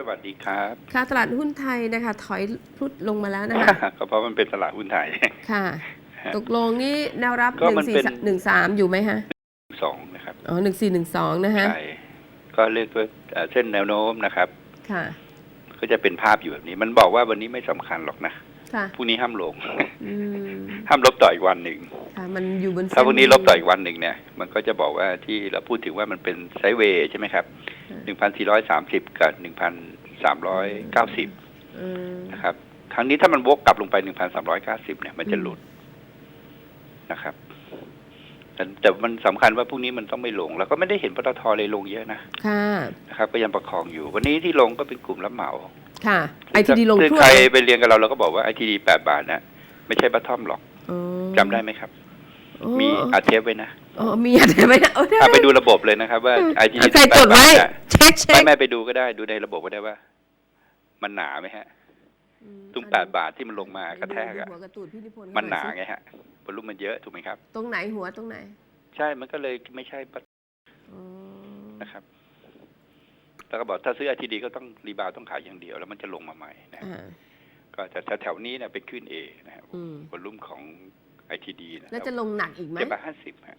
สวัสดีครับค่ะตลาดหุ้นไทยนะคะ ถอยพลุดลงมาแล้วนะคะก็เพราะมันเป็นตลาดหุ้นไทย ค่ะ ตกลงนี่แนวรับก็หนึ่มันงสี่เป็นหนึ่งสามอยู่ไหมฮะสองนะครับอ๋อหนึ่งสี่หนึ่งสองนะคะใช่ก็เรียกว่าเอ่อเส้นแนวโน้มนะครับ ค่ะ ก็จะเป็นภาพอยู่แบบนี้ มันบอกว่าวันนี้ไม่สำคัญหรอกนะค่ะพรุ่งนี้ห้ามลงอืมห้ามลบต่ออีกวันหนึ่งค่ะ มันอยู่บนเส้ถ้าพรุ่งนี้ลบต่ออีกวันหนึ่งเนี่ย มันก็จะบอกว่าที่เราพูดถึงว่ามันเป็นไซด์เวย์ใช่ไหมครับ หนึ่งพันสี่ร้อยสามสิบกับหนึ่งพันสามร้อยเก้าสิบอืมนะครับ ครั้งนี้ถ้ามันวกกลับลงไปหนึ่งพันสามร้อยเก้าสิบเนี่ยมันจะหลุดนะครับแต่แต่มันสำคัญว่าพรุ่งนี้มันต้องไม่ลง แล้วก็ไม่ได้เห็นปตทเลยลงเยอะนะค่ะนะครับก็ยังประคองอยู่ วันนี้ที่ลงก็เป็นกลุ่มรับเหมา ค่ะไอทีดีลงซึ่ทั่วใครเลยไปเรียนกับเราเราก็บอกว่าไอทีดีแปดบาทนะไม่ใช่บัตทอมหรอกอ๋อจำได้ไหมครับอ๋อมีอาเทปไว้นะ อ๋อมีอะไรไหมนะโอ้ได้อะไปดูระบบเลยนะครับ ว่าไอทีดีใครแปจดดบาไว้ทน่ะเช็คเช็ไม่คไม่ไปดูก็ได้ ดูในระบบก็ได้ว่า มันหนาไหมฮะอืมตรงแปดบาทที่มันลงมากระแทกดูอะหัวกระตูดพี่นิพนธ์มันหนาอยสิไงฮะวอลุ่มมันเยอะถูกไหมครับ ตรงไหนหัวตรงไหน ใช่มันก็เลยไม่ใช่บัตอ๋อนะครับแล้วก็บอกถ้าซื้อไอทีดีก็ต้องรีบาวต้องขายอย่างเดียว แล้วมันจะลงมาใหม่นะอ่าก็จะแถวๆนี้เนี่ยไปขึ้นเอนะครับอืมวอลุ่มของไอทีดีนะแล้วจะลงหนักอีกไหมเจ็ดบาทห้าสิบฮะ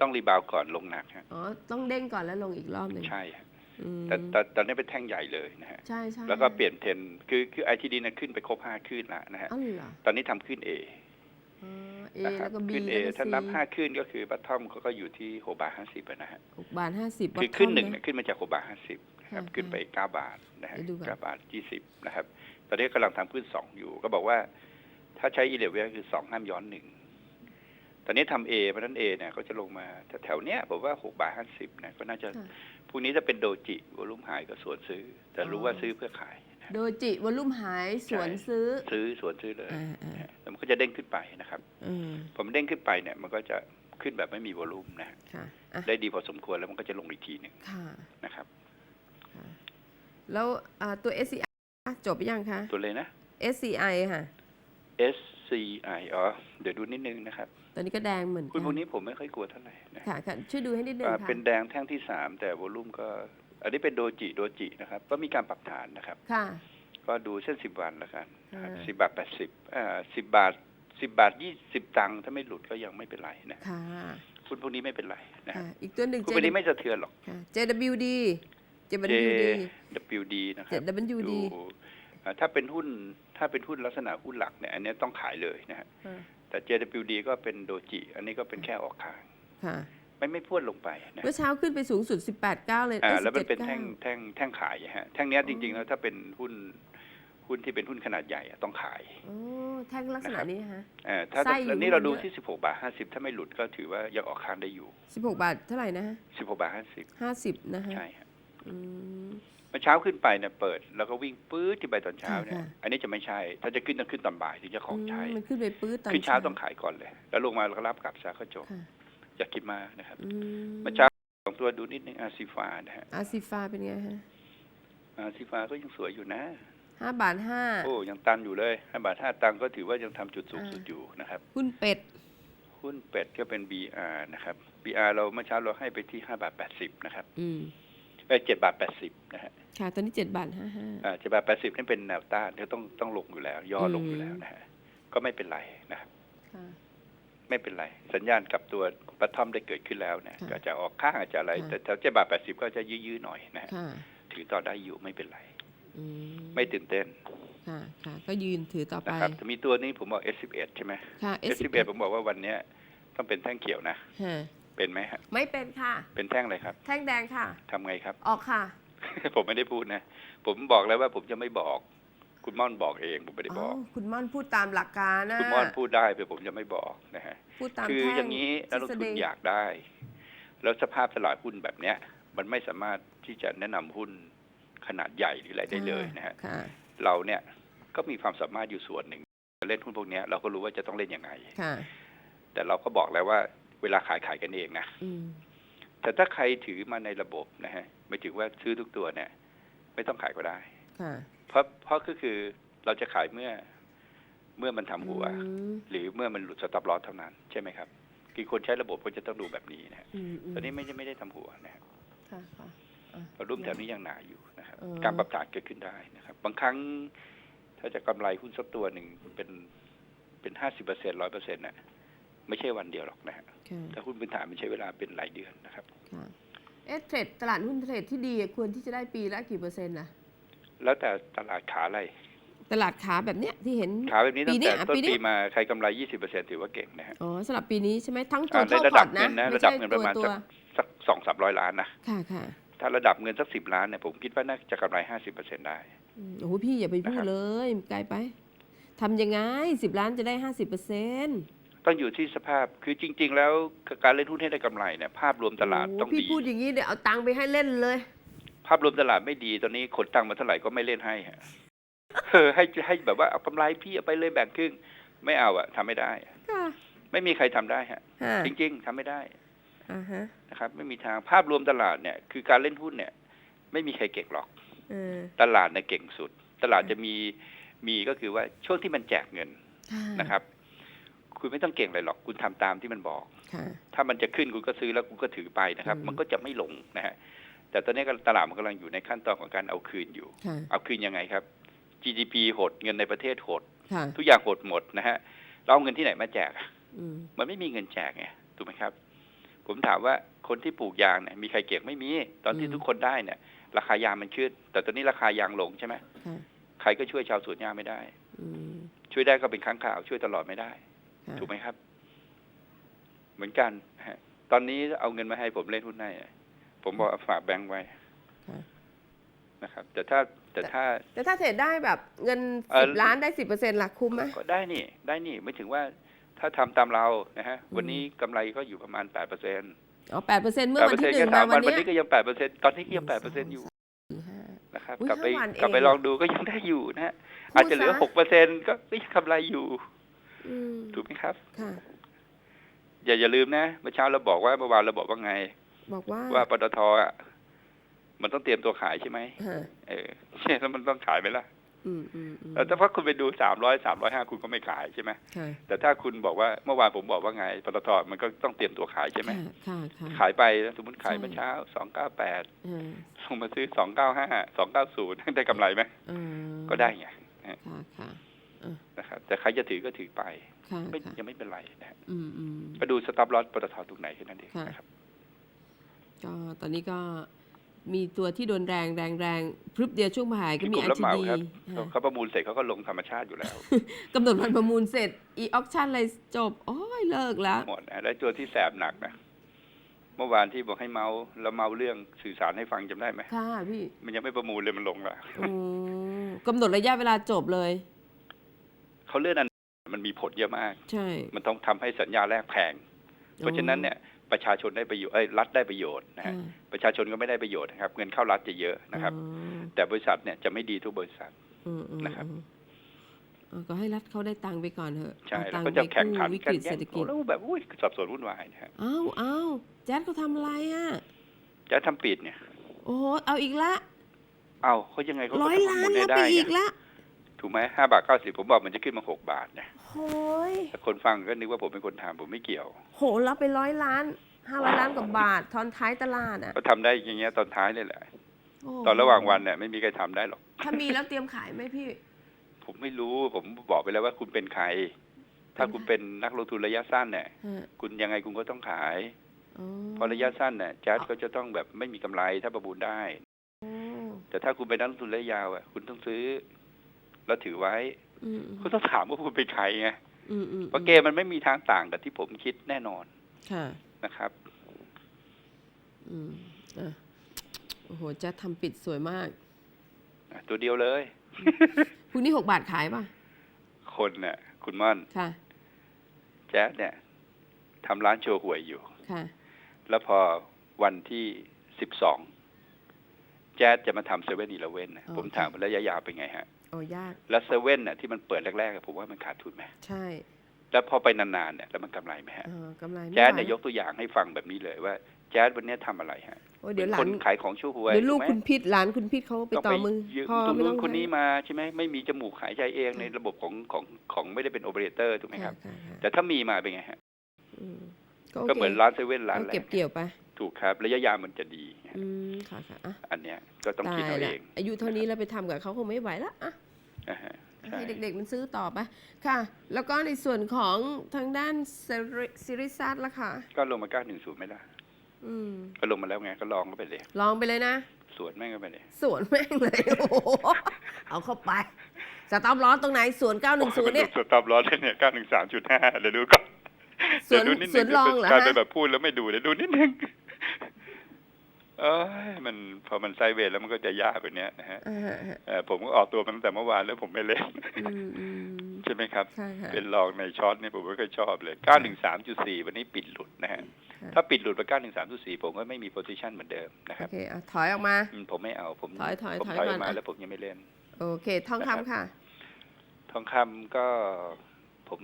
ต้องรีบาวก่อนลงหนักฮะอ๋อต้องเด้งก่อนแล้วลงอีกรอบหนึ่งใช่ฮะอืมแต่แต่ตอนนี้เป็นแท่งใหญ่เลยนะฮะใช่ใช่แล้วก็เปลี่ยนเทรนด์คือคือไอทีดีเนี่ยขึ้นไปครบห้าขึ้นแล้วนะฮะอ๋อเหรอตอนนี้ทำขึ้นเออ๋อเอนะครัแล้วก็บีขึ้นเอแล้วก็ถ้านับซีห้าขึ้นก็คือบัตทอมเขาก็อยู่ที่หกบาทห้าสิบนะฮะหกบาทห้าสิบคือขึ้นหนึ่งเนี่ยขึ้นมาจากหกบาทห้าสิบนะครับค่ะขึ้นไปเก้าบาทนะฮะเดี๋ยวดูก่อนเก้าบาทยี่สิบนะครับ ตอนนี้กำลังทำขึ้นสองอยู่ ก็บอกว่า ถ้าใช้อีเลเวลคือสองห้ามย้อนหนึ่ง ตอนนี้ทำเอเพราะฉะนั้นเอเนี่ยเขาจะลงมาแถวๆเนี้ยผมว่าหกบาทห้าสิบนะก็น่าจะค่ะพรุ่งนี้ถ้าเป็นโดจิวอลุ่มหายก็สวนซื้อ แต่รู้อ๋อว่าซื้อเพื่อขายนะโดจิวอลลุ่มหายสวนใช่ซื้อ ซื้อสวนซื้อเลยอ่าอ่านะฮะแล้วมันก็จะเด้งขึ้นไปนะครับอืมพอมันเด้งขึ้นไปเนี่ยมันก็จะขึ้นแบบไม่มีวอลุ่มนะฮะค่ะอะได้ดีพอสมควรแล้วมันก็จะลงอีกทีหนึ่งค่ะนะครับค่ะแล้วอ่าตัว SCI อะจบหรือยังคะ ตัวเลยนะ SCI ค่ะ SCI อ๋อเดี๋ยวดูนิดนึงนะครับ ตอนนี้ก็แดงเหมือนกัคุณพวกนี้ผมไม่ค่อยกลัวเท่าไหร่นะค่ะค่ะช่วยดูให้นิดนึงอ่าค่ะเป็นแดงแท่งที่สามแต่วอลุ่มก็ อันนี้เป็นโดจิโดจินะครับ ก็มีการปรับฐานนะครับ ค่ะ ก็ดูเส้นสิบวันแล้วกันอ่า สิบบาทแปดสิบอ่าสิบบาทสิบบาทยี่สิบตังค์ถ้าไม่หลุดก็ยังไม่เป็นไรนะค่ะคุณพวกนี้ไม่เป็นไรนะค่ะอีกตัวหนึ่ง คุณพวกนี้ไม่สะเทือนหรอก ค่ะ JWD JWD JWD นะครับ JWD ดูอ่า ถ้าเป็นหุ้นถ้าเป็นหุ้นลักษณะหุ้นหลักเนี่ยอันนี้ต้องขายเลยนะฮะค่ะแต่ JWD ก็เป็นโดจิ อันนี้ก็เป็นแค่ออกขางค่ะไม่ไม่พูดลงไปนะเมื่อเช้าขึ้นไปสูงสุด 18.9 เลยอ่าอ้ยแล้วมันเป็น17.9แท่งแท่งแท่งขายฮะแท่งเนี้ยจริง ๆ แล้วถ้าเป็นหุ้นหุ้นที่เป็นหุ้นขนาดใหญ่อะต้องขายโอ้แท่งลักษณะนี้ฮะอ่าถ้าไส้อยู่อันนี้เราดูเยอะที่ 16 บาท 50 ถ้าไม่หลุดก็ถือว่ายังออกค้างได้อยู่ 16 บาทเท่าไหร่นะฮะ16 บาท 50นะ50ฮะใช่ฮะอืมเมื่อเช้าขึ้นไปเนี่ยเปิด แล้วก็วิ่งปื๊ดขึ้นไปตอนเช้าเนี่ยค่ะอันนี้จะไม่ใช่ ถ้าจะขึ้นต้องขึ้นตอนบ่ายถึงจะของใช้อืมมันขึ้นไปปื้ดตอนขึ้นเช้าต้องขายก่อนเลย แล้วลงมาแล้วก็รับกลับซะก็จบค่ะอย่าคิดมากนะครับอืมเมื่อเช้าสองตัวดูนิดนึงอาซีฟานะฮะอาซิฟาเป็นไงฮะอาซีฟาก็ยังสวยอยู่นะห้าบาทห้าโอ้ยังตันอยู่เลยห้าบาทห้าตังค์ก็ถือว่ายังทำจุดสูงสุดอ่าอยู่นะครับหุ้นเป็ดหุ้นเป็ดก็เป็น BR นะครับ BR เราเมื่อเช้าเราให้ไปที่ห้าบาทแปดสิบนะครับ อืม ไปเจ็ดบาทแปดสิบนะฮะค่ะตอนนี้7บาท55อ่าเจ็ดบาทแปดสิบนี่เป็นแนวต้านที่ต้องต้องลงอยู่แล้ว ย่อลงอยู่แล้วนะฮะก็ไม่เป็นไรนะครับค่ะไม่เป็นไร สัญญาณกับตัวปะทอมได้เกิดขึ้นแล้วนะค่ะก็จะออกข้างอาจจะอะไรค่ะแต่แถวเจ็ดบาทแปดสิบก็จะยื้อๆหน่อยนะฮะค่ะถือต่อได้อยู่ไม่เป็นไรอืมไม่ตื่นเต้นค่ะค่ะ ก็ยืนถือต่อไปนะครับจะมีตัวนี้ผมบอก S11 ใช่ไหมค่ะ S11 ผมบอกว่าวันเนี้ยต้องเป็นแท่งเขียวนะฮะ เป็นไหมฮะไม่เป็นค่ะ เป็นแท่งอะไรครับ แท่งแดงค่ะ ทำไงครับ ออกค่ะ ผมไม่ได้พูดนะ ผมบอกแล้วว่าผมจะไม่บอก คุณม่อนบอกเอง ผมไม่ได้บอกอ๋อคุณม่อนพูดตามหลักการนะคุณม่อนพูดได้แต่ผมจะไม่บอกนะฮะ พูดตามคือแท่งอย่างนี้นักลงทฤษทุนฎีอยากได้ แล้วสภาพตลาดหุ้นแบบเนี้ย มันไม่สามารถที่จะแนะนำหุ้นขนาดใหญ่หรืออะไรได้เลยนะฮะ ค่ะ เราเนี่ยก็มีความสามารถอยู่ส่วนหนึ่งเล่นหุ้นพวกเนี้ยเราก็รู้ว่าจะต้องเล่นยังไง ค่ะ แต่เราก็บอกแล้วว่า เวลาขายขายกันเองนะอืมแต่ถ้าใครถือมาในระบบนะฮะไม่ถึงว่าซื้อทุกตัวเนี่ย ไม่ต้องขายก็ได้ค่ะเพราะเพราะก็คือเราจะขายเมื่อเมื่อมันทำหัวอืมหรือเมื่อมันหลุดสต็อปลอสเท่านั้น ใช่ไหมครับกี่คนใช้ระบบก็จะต้องดูแบบนี้นะฮะอืมอืมตอนนี้ไม่ได้ไม่ได้ทำหัวนะครับค่ะค่ะอะเรารุ่มแถวนี้ยังหนาอยู่นะครับอ๋อการปรับฐานเกิดขึ้นได้นะครับ บางครั้งถ้าจะกำไรหุ้นสักตัวหนึ่งเป็นเป็นห้าสิบเปอร์เซ็นร้อยเปอร์เซ็นต์น่ะ ไม่ใช่วันเดียวหรอกนะฮะค่ะถ้าหุ้นพื้นฐานมันใช้เวลาเป็นหลายเดือนนะครับค่ะเอ๊ะเทรดตลาดหุ้นเทรดที่ดีอะควรที่จะได้ปีละกี่เปอร์เซ็นต์นะแล้วแต่ตลาดขาอะไร ตลาดขาแบบเนี้ยที่เห็นขาแบบนี้ปีตั้งเนี้แต่ยต้นปีเนี้ปียมาใครกำไรยี่สิบเปอร์เซ็นถือว่าเก่งนะฮะอ๋อสำหรับปีนี้ใช่ไหมทั้งตัวอ่าในเท่าระพดัอบร์ตนะเงินนะไม่ระดับใช่เงินปตัวระมาณตัวสักสักสองสามร้อยล้านนะค่ะค่ะถ้าระดับเงินสักสิบล้านเนี่ยผมคิดว่าน่าจะกำไรห้าสิบเปอร์เซ็นได้อืมโอ้โหพี่อย่าไปพูนะครัดบเลยไกลไปทำยังไงสิบล้านจะได้ห้าสิบเปอร์เซ็นต์ ต้องอยู่ที่สภาพคือจริง ๆ แล้วการเล่นหุ้นให้ได้กำไรเนี่ยภาพรวมตลาดต้องพี่ดีพูดอย่างนี้เดี๋ยวเอาตังค์ไปให้เล่นเลย ภาพรวมตลาดไม่ดีตอนนี้ขนตังค์มาเท่าไหร่ก็ไม่เล่นให้ฮะเออให้ให้แบบว่าเอากำไรพี่เอาไปเลยแบ่งครึ่งไม่เอาอะทำไม่ได้ค่ะไม่มีใครทำได้ฮะฮะจริง ๆทำไม่ได้อ่าฮะนะครับ ไม่มีทางภาพรวมตลาดเนี่ย คือการเล่นหุ้นเนี่ย ไม่มีใครเก่งหรอกเออตลาดเนี่ยเก่งสุด ตลาดจะมีมีก็คือว่าช่วงที่มันแจกเงินค่ะนะครับ คุณไม่ต้องเก่งอะไรหรอก คุณทำตามที่มันบอกค่ะถ้ามันจะขึ้นคุณก็ซื้อแล้วคุณก็ถือไปนะครับอืมมันก็จะไม่ลงนะฮะ แต่ตอนนี้ก็ตลาดมันกำลังอยู่ในขั้นตอนของการเอาคืนอยู่ค่ะเอาคืนยังไงครับ GDP หดเงินในประเทศหดค่ะทุกอย่างหดหมดนะฮะเราเอาเงินที่ไหนมาแจกอะอืมมันไม่มีเงินแจกไงถูกไหมครับ ผมถามว่าคนที่ปลูกยางเนี่ยมีใครเก่งไม่มี ตอนที่ทุกคนได้เนี่ย ราคายางมันขึ้น แต่ตอนนี้ราคายางลงใช่ไหมค่ะใครก็ช่วยชาวสวนยางไม่ได้อืมช่วยได้ก็เป็นครั้งคราวช่วยตลอดไม่ได้ค่ะ ถูกไหมครับ เหมือนกันฮะตอนนี้เอาเงินมาให้ผมเล่นหุ้นได้อะผมบอกเอาฝากแบงก์ไว้ค่ะนะครับ แต่ถ้าแต่ถ้าแต่ถ้าเทรดได้แบบเงินเอ่อสิบล้านได้สิบเปอร์เซ็นต์หลักคุ้มไหมก็ได้นี่ ได้นี่ไม่ถึงว่าถ้าทำตามเรานะฮะอืมวันนี้กำไรก็อยู่ประมาณแปดเปอร์เซ็นต์อ๋อแปดเปอร์เซ็นต์เมื่อแปดวัเปอนร์เซ็ที่นต์หนึ่แค่งสามามวัวันนวันเนี้นี้ยก็ยังแปดเปอร์เซ็นต์ตอนนี้ก็ยังแปดเปอร์เซ็นต์อยู่สี่ห้านะครับอุ๊ยกลับไปห้าวันกลับไปเองลองดูก็ยังได้อยู่นะฮะพูดอาจจะเหลือซะหกเปอร์เซ็นต์ก็ก็ยังกำไรอยู่อืม ถูกไหมครับ ค่ะ อย่าอย่าลืมนะเมื่อเช้าเราบอกว่าเมื่อวานเราบอกว่าไง บอกว่าว่าปตทอะมันต้องเตรียมตัวขายใช่ไหมฮะเออแล้วมันต้องขายไหมล่ะอืมอืมอืมแล้วถ้าพักคุณไปดูสามร้อยสามร้อยห้าคุณก็ไม่ขายใช่ไหมค่ะแต่ถ้าคุณบอกว่าเมื่อวานผมบอกว่าไงปตทมันก็ต้องเตรียมตัวขายใช่ไหมค่ะค่ะค่ะขายไปสมมติขายใช่เมื่อเช้าสองเก้าแปดเออลงมาซื้อสองเก้าห้าสองเก้าศูนย์ได้กำไรไหมเออก็ได้ไงค่ะค่ะ นะครับแต่ใครจะถือก็ถือไปค่ะไม่ค่ะยังไม่เป็นไรนะฮะอืมอืมมาดูสต็อปลอสปตทตรงไหนแค่นั้นเองค่ะนะครับก็ตอนนี้ก็มีตัวที่โดนแรงแรงแรงพรึบเดียวช่วงบ่ายก็ที่มีกลุ่มรับเหมา RTD ครับค่ะเขาประมูลเสร็จเขาก็ลงธรรมชาติอยู่แล้วกำหนดวันประมูลเสร็จ อีออกชั่นอะไรจบ โอ้ยเลิกแล้วหมดนะแล้วตัวที่แสบหนักนะเมื่อวานที่บอกให้เมาแล้วเมาเรื่องสื่อสารให้ฟังจำได้ไหมค่ะพี่มันยังไม่ประมูลเลยมันลงละโอ้กำหนดระยะเวลาจบเลย เขาเลื่อนอันมันมีผลเยอะมาก ใช่ มันต้องทำให้สัญญาแรกแพง เพราะฉะนั้นเนี่ยประชาชนได้ประโยชน์เอ้ยรัฐได้ประโยชน์นะค่ะฮะประชาชนก็ไม่ได้ประโยชน์นะครับ เงินเข้ารัฐจะเยอะนะครับอ๋อแต่บริษัทเนี่ยจะไม่ดีทุกบริษัทอืมอืมนะครับอืมอ๋อก็ให้รัฐเขาได้ตังค์ไปก่อนเถอะใช่เอาแล้ตัวงค์ก็ไปจะแข่งกู้ขันวิกักนฤตแย่เศงรษฐกิจแล้วแบบอุ้ยสับสนวุ่นวายนะฮะอ้าวอ้าวแจ๊ดเขาทำอะไรอะจะทำปิดเนี่ย โอ้โหเอาอีกละ เอ้าเขายังไงเขาก็ร้อยทำประล้ามูนลแล้วได้ไปไงอีกละ ถูกไหมห้าบาทเก้าสิบผมบอกมันจะขึ้นมาหกบาทนะโหยแต่คนฟังก็นึกว่าผมเป็นคนทำผมไม่เกี่ยว โหรับไปร้อยล้านห้าร้อยล้านกว่าบาท ทอนท้ายตลาดอะก็ทำได้อย่างเงี้ยตอนท้ายนี่แหละโโหตอนระหว่างวันเนี่ยไม่มีใครทำได้หรอก ถ้ามีแล้วเตรียมขายไหมพี่ ผมไม่รู้ผมบอกไปแล้วว่าคุณเป็นใคร ถ้าคุณเป็นนักลงทุนระยะสั้นเนี่ย ฮะคุณยังไงคุณก็ต้องขาย อ๋อเพราะระยะสั้นเนี่ยแจ๊สก็จะต้องแบบไม่มีกำไรถ้าประมูลได้โอ้แต่ถ้าคุณเป็นนักลงทุนระยะยาวอะคุณต้องซื้อ แล้วถือไว้อืมอืมคุณต้องถามว่าคุณเป็นใครไงอืมอืมเพราะเกมมันไม่มีทางต่างกับที่ผมคิดแน่นอนค่ะนะครับ อืมอะโอ้โหแจ๊ดทำปิดสวยมาก ตัวเดียวเลยพรุ่งนี้หกบาทขายป่ะ คนเนี่ยคุณม่อนค่ะ แจ๊สเนี่ยทำร้านโชว์หวยอยู่ ค่ะ แล้วพอวันที่สิบสอง แจ๊สจะมาทำเซเว่นอีเลเว่นอ๋อผมถามว่าระยะยาวเป็นไงฮะ โอ้ยาก แล้วเซเว่นน่ะที่มันเปิดแรกๆอะผมว่ามันขาดทุนไหมใช่ แล้วพอไปนานๆเนี่ยแล้วมันกำไรไหมฮะเออกำไรไม่แจ๊สไหวเนี่ยยกตัวอย่างให้ฟังแบบนี้เลยว่าแจ๊สวันเนี้ยทำอะไรฮะโอ้ยเดี๋ยวหป็ลานคนขายของโชว์หวยเดี๋ยวลูกถูไหมคุณพิษหลานคุณพิษเขาไปต้องต่อมือยืมพ่อตรงไม่นู้ต้อนงคนนี้ใช้มาใช่ไหมไม่มีจมูกหายใจเองในระบบของของของไม่ได้เป็นโอเปอเรเตอร์ถูกไหมครับค่ะค่ะแต่ถ้ามีมาเป็นไงฮะอืมก็โอก็เคเหมือนร้านเซเว่นร้านก็แรเก็บกเกี่ยวไป ถูกครับ ระยะยาวมันจะดีอืม ค่ะค่ะอะอันเนี้ยก็ต้องคิดตายเอาละเองอายุเท่านี้แล้วไปทำกับเขาคงไม่ไหวละอะนะฮะใช่ให้เด็กๆมันซื้อต่อไปค่ะ แล้วก็ในส่วนของทางด้านซิริซัสละค่ะ ก็ลงมาเก้าหนึ่งศูนย์ไม่ได้อืมก็ลงมาแล้วไงก็ลองก็ไปเลย ลองไปเลยนะ สวนแม่งก็ไปเลย สวนแม่งเลยโอ้โหเอาเข้าไปสต็อปล้อตรงไหนสวน910เนี่ยสต็อปลอสเนี่ยเก้าหนึ่งสามจุดห้าเดี๋ยวดูก่อนสวนเดี๋ยดูนิดสวนลองเหรอกลายฮะเป็นแบบพูดแล้วไม่ดูเดี๋ยวดูนิดนึง เอ้ยมันพอมันไซด์เวย์แล้วมันก็จะยากกว่านี้นะฮะอ่าฮะฮะเอ่อผมก็ออกตัวมาตั้งแต่เมื่อวานแล้วผมไม่เล่นอืมอืมใช่ไหมครับใช่ค่ะเป็นรองในช็อตเนี่ยผมไม่ค่อยชอบเลย 913.4 วันนี้ปิดหลุดนะฮะค่ะถ้าปิดหลุดไป 913.4 ผมก็ไม่มีโพซิชันเหมือนเดิมนะคโอรับเคอะถอยออกมาอืมผมไม่เอา ผมถอยถอยผมถอยถอยก่ออนอกมาอะแล้วผมยังไม่เล่น โอเค ทองคำค่ะ ทองคำก็ผม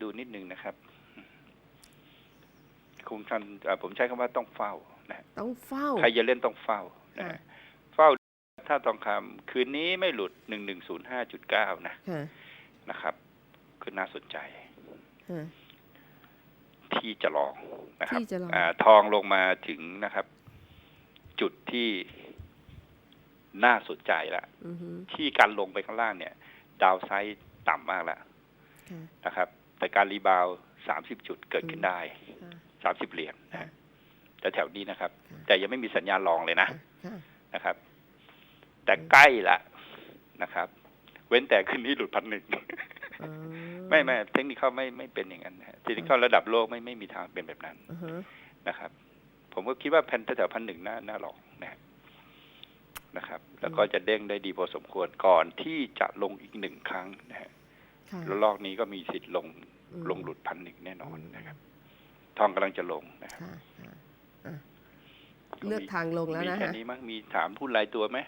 ดูนิดนึงนะครับ คงทันอ่าผมใช้คำว่าต้องเฝ้า นะต้องเฝ้า ใครจะเล่นต้องเฝ้านะค่ะฮะเฝ้าถ้าทองคำคืนนี้ไม่หลุด1105.9นะค่ะนะครับคือน่าสนใจค่ะที่จะลองนะครับที่จะลองาทองลงมาถึงนะครับ จุดที่น่าสนใจละอือฮึที่การลงไปข้างล่างเนี่ย ดาวไซด์ต่ำมากแล้วค่ะนะครับ แต่การรีบาวสามสิบจุดเกิดขึ้นได้ค่ะสามสิบเหรียญนะค่ะ แต่แถวนี้นะครับค่ะแต่ยังไม่มีสัญญาณลองเลยนะค่ะนะครับ แต่ใกล้ละนะครับ เว้นแต่ขึ้นนี้หลุดพันหนึ่งอ๋อไม่ไม่เทคนิคเขาไม่ไม่เป็นอย่างนั้นนะเทคนิคระดับโลกไม่ไม่มีทางเป็นแบบนั้นอือฮะนะครับ ผมก็คิดว่าแผ่นแถวพันหนึ่งน่าน่าลองนะฮะนะครับ แล้วก็จะเด้งได้ดีพอสมควรก่อนที่จะลงอีกหนึ่งครั้งนะฮะค่ะแล้วลอกนี้ก็มีสิทธิ์ลงอืมลงหลุดพันหนึ่งแน่นอนนะครับ ทองกำลังจะลงนะครับค่ะค่ะอะ เลือกทางลงแล้วมีนะแค่ฮะนี้มั้งมีถามหุ้นรายตัวไหม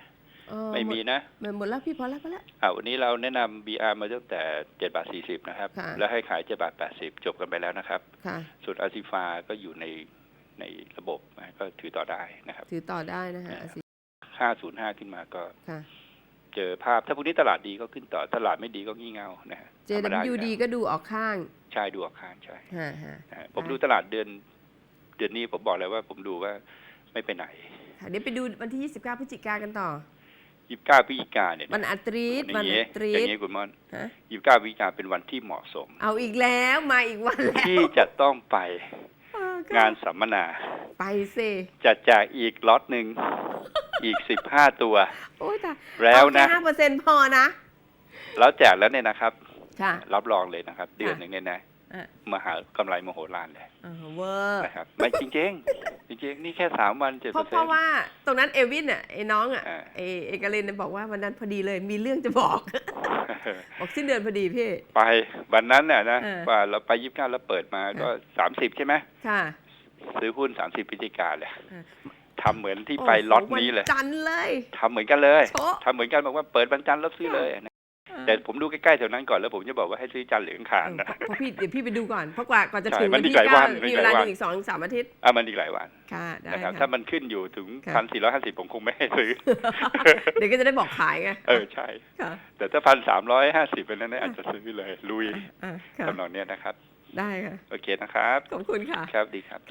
เออไม่มีนะหมดหมดแล้วพี่พอแล้วพอแล้วอ่าวันนี้เราแนะนำ BR มาตั้งแต่เจ็ดบาทสี่สิบนะครับค่ะแล้วให้ขายเจ็ดบาทแปดสิบจบกันไปแล้วนะครับค่ะส่วนอาซิฟาก็อยู่ในในระบบนะก็ถือต่อได้นะครับ ถือต่อได้นะฮะอาซิห้าศูนย์ห้าขึ้นมาก็ค่ะเจอภาพถ้าพรุ่งนี้ตลาดดีก็ขึ้นต่อตลาดไม่ดีก็งี่เง่านะฮะธรรมดาอยู่ JWD แล้วก็ดูออกข้าง ใช่ดูออกข้างใช่ฮะฮะนะฮะผมดูตลาดเดือน เดือนนี้ผมบอกเลยว่าผมดูว่า ไม่ไปไหนค่ะเดี๋ยวไปดูวันที่ 29พฤศจิกากันต่อยี่สิบเก้าพฤศจิกาเนี่ยวันอัตรีดอวันย่างอัเงี้ยตรีอย่าดงเงี้ยคุณมอนฮะยี่สิบเก้าพฤศจิกาเป็นวันที่เหมาะสม เอาอีกแล้วมาอีกวันแล้วที่จะต้องไปเออค่ะงานสัมมนา ไปสิจะแจกอีกล็อตหนึ่งอีกสิบห้าตัว โอ้ยแต่แล้วนะห้าเปอร์เซ็นต์พอนะ แล้วแจกแล้วเนี่ยนะครับค่ะรับรองเลยนะครับ เดือนหนึ่งเนี่ยนะอะ มหากำไรมโหฬารเลยอ่าเวอร์นะครับไม่จริงๆจริงๆนี่แค่สามวันเจ็ดเพเปอราะร์เพเซ็นราะต์ว่าตรงนั้นเอวินอะไอ้น้องอะอ่าไอ้เอกลินเนี่ยบอกว่าวันนั้นพอดีเลยมีเรื่องจะบอกบอกสิ้นเดือนพอดีพี่ ไปวันนั้นน่ะนะเออว่าเราไปยี่สิบเก้าแล้วเปิดมาก็สามสิบใช่ไหมค่ะ ซื้อหุ้นสามสิบพฤศจิกาเลยอ่าทำเหมือนที่ไปล็อตนี้เลยโโหวัจันทร์เลยทำเหมือนกันเลยโชะทำเหมือนกันบอกว่าเปิดวันจันทร์แล้วซื้อเลยนะ แต่ผมดูใกล้ๆแถวนั้นก่อนแล้วผมจะบอกว่าให้ซื้อจันทร์หรืออังคารเออนะเพราะพี่เดี๋ยวพี่ไปดูก่อนเพราะกว่าก่อนจะใช่ถึงมัวันนอีที่กหลายเก้าวันมีอีกเวหลายลาวันอีกสองสามอาทิตย์อะมันอีกหลายวันค่ะได้นะครับค่ะถ้ามันขึ้นอยู่ถึงค่ะพันสี่ร้อยห้าสิบผมคงไม่ให้ซื้อ เดี๋ยวก็จะได้บอกขายไงเออใช่ค่ะแต่ถ้าพันสามร้อยห้าสิบเป็นนั้นเนยอาจจะซื้อเลยลุยอะค่ะทำนองเนี้ยนะครับ ได้ค่ะโอเคนะครับขอบคุณค่ะครับดีครับ